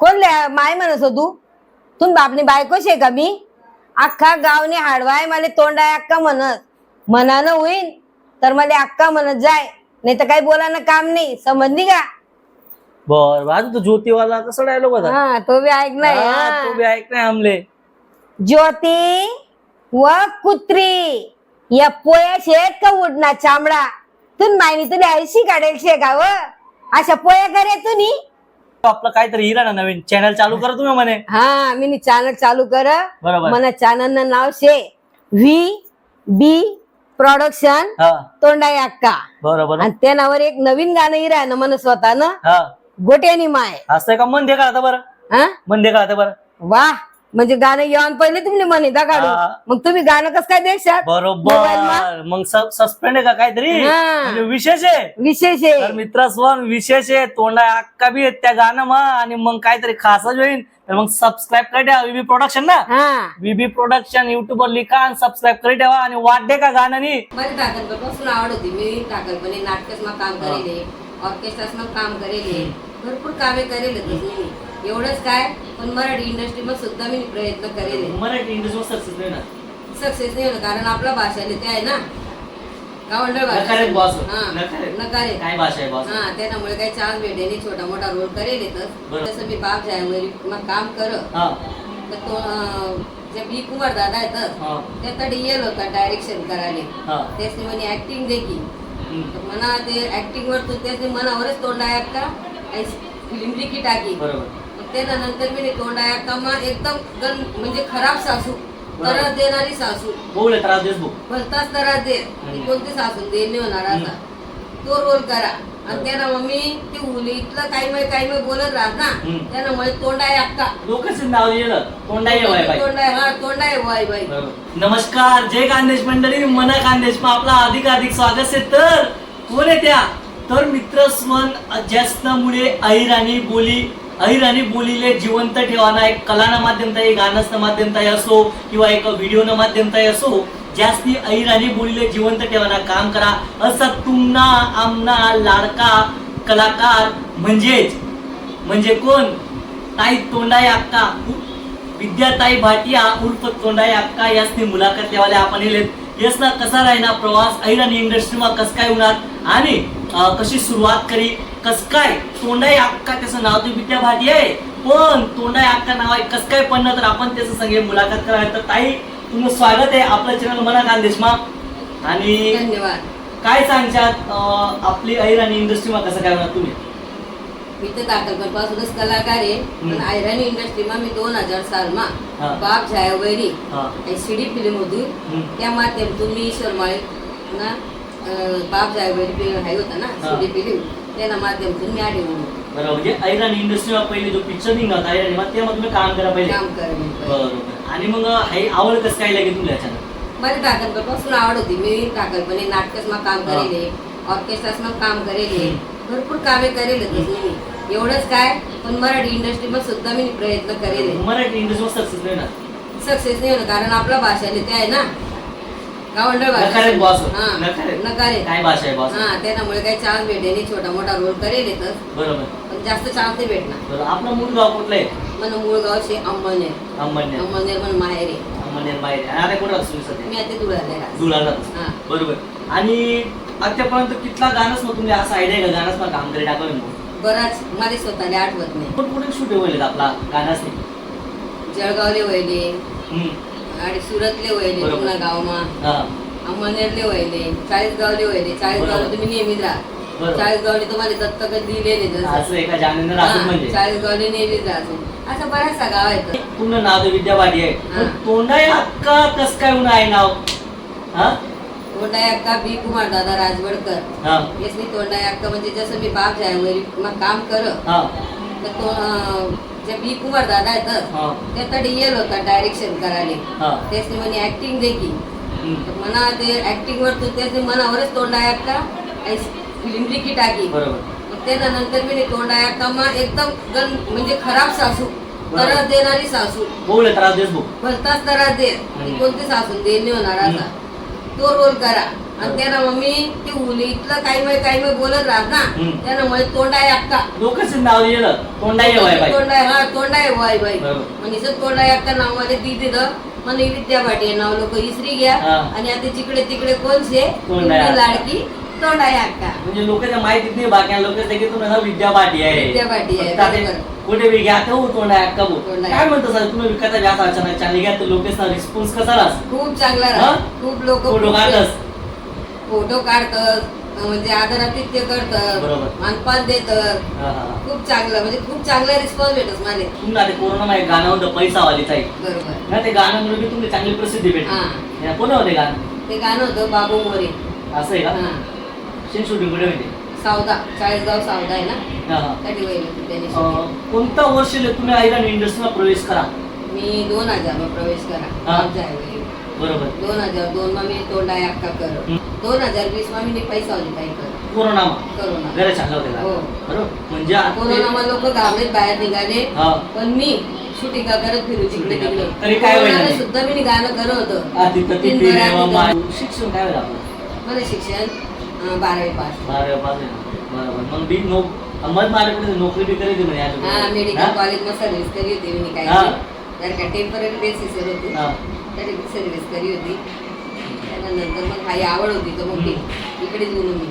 कोण ले- माय म्हणत हो तू? तुम्ही बापनी बायकोशी आहे का मी? अख्खा गावने हाडवाय मला तोंडाय अक्का म्हणत. मनानं होईन तर मला अक्का म्हणत जाय. नाही तर काही बोलायला काम नाही. समजली का? बर तो ज्योतिवाला कसं डायलॉग होता? हा तो बी हा, हा. तो बी ऐक नाही आमले. ज्योती व कुत्री या पोया शेत का उडणार चामडा? तू मायनी तुला ऐशी काढेल शे का व? अशा पोया करे तुम्ही आपलं काहीतरी हिरा ना नवीन चॅनल चालू करा तुम्ही म्हणे. हा मी चॅनल चालू कर. बरोबर. मला चॅनल नाव शे. व्ही बी प्रोडक्शन हा. तोंडाई अक्का. बरोबर. आणि त्या नावावर एक नवीन गाणं इरा ना मन स्वतःनं हा. गोट्यानी माय. असं का? मन दे आता बरं? हा? मन दे बरं? वा म्हणजे गाणं येऊन पहिले तुम्ही म्हणे दा हा. मग तुम्ही गाणं कसं काय देशात? बरोबर. मग सस्पेंड आहे का काहीतरी? हा. म्हणजे विशेष आहे. विशेष तर आहे. मित्र स्वन विशेष आहे. तोंडा अक्का बी आहेत त्या गाणं मग. आणि मग काहीतरी खासच होईल तर मग सबस्क्राईब कर द्या बीबी प्रोडक्शन ना. हा. बीबी प्रोडक्शन युट्यूब वर लिखा आणि सबस्क्राईब कर ठेवा. आणि वाट दे का गाण्यानी? काम करेले. ऑर्केस्ट्रात काम करेले. भरपूर कामे करेले मी. एवढंच काय? पण मराठी इंडस्ट्रीमध्ये सुद्धा मी प्रयत्न करेले मराठी इंडस्ट्री सक्सेस नाही ना सक्सेस नाही होणार कारण आपला भाषाने ते आहे ना? गावंडळ नकारे boss. हा नकारे. नकारे काय भाषा आहे बॉस हा त्याच्यामुळे काही चान्स भेटे नाही छोटा मोठा रोल करेल. येतच जसं मी बाप जाय मग काम कर हा. तर तो अं, जे बी कुमार दादा येतात हा. त्याकडे येल होता डायरेक्शन करायला. हा. त्याची म्हणे ऍक्टिंग दे की. हम्म. तर म्हणा ते ऍक्टिंग वर तू त्याचे मनावरच तोंड आहे का? फिल्म लिखी टाकी. बरोबर. मग त्याच्यानंतर मी तोंड आहे का मग एकदम गण म्हणजे खराब सासू. त्रास देणारी सासू. बोल त्रास देस भलताच त्रास दे. ती कोणती सासू? दे नाही होणार असा तो रोल करा. आणि त्यानं मग मी ती उली इथलं काही माही काही माही बोलत राहत ना. त्यानं मुळे तोंड आहे अक्का लोकच नाव लिहिलं तोंडा ये बाय बाय तोंड आहे हा तोंड आहे वाय बाई. नमस्कार जय खानदेश मंडळी मना खानदेश मग आपला अधिक अधिक स्वागत आहे. तर कोण आहे त्या? तर मित्र स्वन जास्तमुळे अहिराणी बोली अहिराणी बोलीले जिवंत ठेवाना एक कलाना माध्यमता एक गाणंच माध्यमता असो किंवा एक व्हिडिओ माध्यमता असो जास्ती अहिराणी बोलीले जिवंत ठेवाना काम करा. असा तुमना आमना लाडका कलाकार म्हणजेच म्हणजे कोण? ताई तोंडाई अक्का. विद्याताई भाटिया उर्फ तोंडाई अक्का यासनी मुलाखत लेवाले आपण येलेत. यसना कसा राहिना प्रवास? ऐराणी इंडस्ट्रीमा कस काय होणार? आणि कशी सुरुवात करी? कस काय? तोंडाई अक्का त्याचं नाव ते विद्या भाटिया आहे. पण तोंडाई अक्का नाव आहे. कस काय पण तर आपण त्याचं संगे मुलाखत करायला तर ताई तुमचं स्वागत आहे आपल्या चॅनल मना खानदेशमा आणि धन्यवाद. काय सांगशात? आपली ऐराणी इंडस्ट्रीमा कसं काय होणार? तुम्ही? मी तर दाखलपासूनच कलाकार आहे. पण हम्म. आयरन इंडस्ट्रीमा मी दोन हजार सालमा हा. बाप वैरी हा. सीडी फिल्म होती. त्या माध्यमातून मी शर्माळे ना मी म्हणजे ऐराणी इंडस्ट्रीमा पहिले जो पिक्चर निघाला ऐराणी तेव्हा तुम्ही काम करा पहिले. काम करेन बरोबर. आणि मग हे आवड कसं काय लागेल तुला याच्यानं मला दाखलपासून आवड होती. मी दाखलपणे नाटकात काम हा. करेले ऑर्केस्ट्रात काम करेले. भरपूर कामे करेल मी. एवढंच काय? पण मराठी इंडस्ट्रीमध्ये सुद्धा मी प्रयत्न करेले. मराठी इंडस्ट्रीमा सक्सेस नाही ना सक्सेस नाही होणार कारण आपला भाषाने ते आहे ना. गावंडळ नकारे नकारे. नकारे काय भाषा आहे बॉस हा त्याच्यामुळे काही चान्स भेटे नाही. छोटा मोठा रोल करेल येतच बरोबर. पण जास्त चान्स नाही भेटणार. आपलं मूळ गाव कुठलं आहे? मन मूळ गावचे अंबनेर अंबरनेर. अंबनेर मन माहेर आहे. आणि आता कुठं असतो मी आता धुळ्याला. धुळाला हा. बरोबर. आणि आतापर्यंत कितला गाणंच मग तुम्ही असं आयडिया का? गाणंच मग काम करे टाकलं मग बराच मला स्वतःला आठवत नाही. पण कुठे शूट होईल आपला? नाही. जळगावले वयले हम्म. आणि सुरतले वयले बरोबर. पुन्हा गावमा. हा. अंबनेरले वयले चाळीसगावले वयले चाळीसगावला बरोबर. तुम्ही नेहमीच राहा बरोबर. चाळीसगावने तुम्हाला दत्तक दिलेले. असं एका म्हणजे. चाळीसगावले नेहमीच राहतो. असं बऱ्याचसा गाव आहेत. पूर्ण नाव तर विद्यावाडी आहे. हा. पण अक्का कस काय होणार आहे नाव? हा? अक्का बी. कुमार दादा राजवडकर. हा. यसनी तोंडाई अक्का म्हणजे जसं मी बाप जाय वरी मग काम कर तर तो जे बी. कुमार दादा येतात हा. त्याकडे येल होता डायरेक्शन करायला. त्याची म्हणे ऍक्टिंग दे की. हम्म. तर म्हणा ते ऍक्टिंग वर तू त्याचे मनावरच तोंडाई अक्का फिल्म लिखी टाकी. त्याच्यानंतर मी तोंडाई अक्का मग एकदम गण म्हणजे खराब सासू. त्रास देणारी सासू. त्रास देस भाऊ भलताच त्रास दे ती. कोणती सासून दे नाही होणार असा तो रोल करा. आणि त्यानं मग मी ती उली इथलं काही माही काही माही बोलत राहत ना हम्म. त्यानं मुळे तोंड आहे अक्का लोकच नाव लिहिलं तोंडाई बाय बाय तोंड आहे हा वाई वाई बरोबर. म्हणजे सर तोंडा अक्का नावमध्ये ती तिथं. मला विद्या भाटी नाव लोक इसरी घ्या. हा. आणि आता जिकडे तिकडे तोंडाई अक्का. लाडकी. तोंडाई अक्का म्हणजे लोकांना माहितीच नाही बाकी लोक की तुम्हाला विद्या पाठी आहे. विद्या पाटी आहे, फक्त आता बरोबर. कुठे बी घ्या तो तोंड आहे अक्का भाऊ. तोंड आहे. काय म्हणतो सर तुम्ही विकता घ्या अचानक चालली घ्या तर लोकेशना रिस्पॉन्स कसा राहस खूप चांगला हा? खूप लोक फोटो काढतस फोटो काढतात. म्हणजे आदरातिथ्य करतात. बरोबर. मानपान देतात. हा, हा, हा. खूप चांगलं म्हणजे खूप चांगला रिस्पॉन्स भेटत मला तुम्हाला ते कोरोना मध्ये गाणं होतं पैसा वालीच आहे बरोबर. ना ते गाण्यामुळे बी तुम्ही चांगली प्रसिद्धी भेटली. हा. या, कोण होते गाणं? ते गाणं होतं बाबू मोरे. असं आहे का? हा. शेन शूटिंग कुठे होते सावदा. चाळीसगाव सावदा आहे ना? हा. त्या त्यांनी अं. कोणता वर्ष तुम्ही आयरन इंडस्ट्रीला प्रवेश करा? मी दोन हजार मा प्रवेश करा. हा. आमच्या. बरोबर. दोन हजार दोन मा मी तोंडा अक्का कर. दोन हजार वीस मा मी पैसा होती काही कर कोरोना करोना. होते हो. बरोबर. म्हणजे आता कोरोना ते- मा लोक गावात बाहेर निघाले. हा. पण मी शूटिंग करत फिरू जिकडे तिकडे. तरी काय होईल कोरोनाला नाही? सुद्धा मी गाणं करत होतं. ती तीन शिक्षण काय होईल आपलं? माझं शिक्षण बारावी पास. बारावी पास आहे. ना. बरोबर. मग बी मार्केट नोकरी बी करीत म्हणे आज हा मेडिकल कॉलेजमध्ये सर्व्हिस करी होती मी काही हा. तर का टेंपररी बेसिसवर होती. हा. तरी सर्व्हिस करी होती. त्यानंतर मग काही आवड होती तर मग ती इकडेच बोलून मी.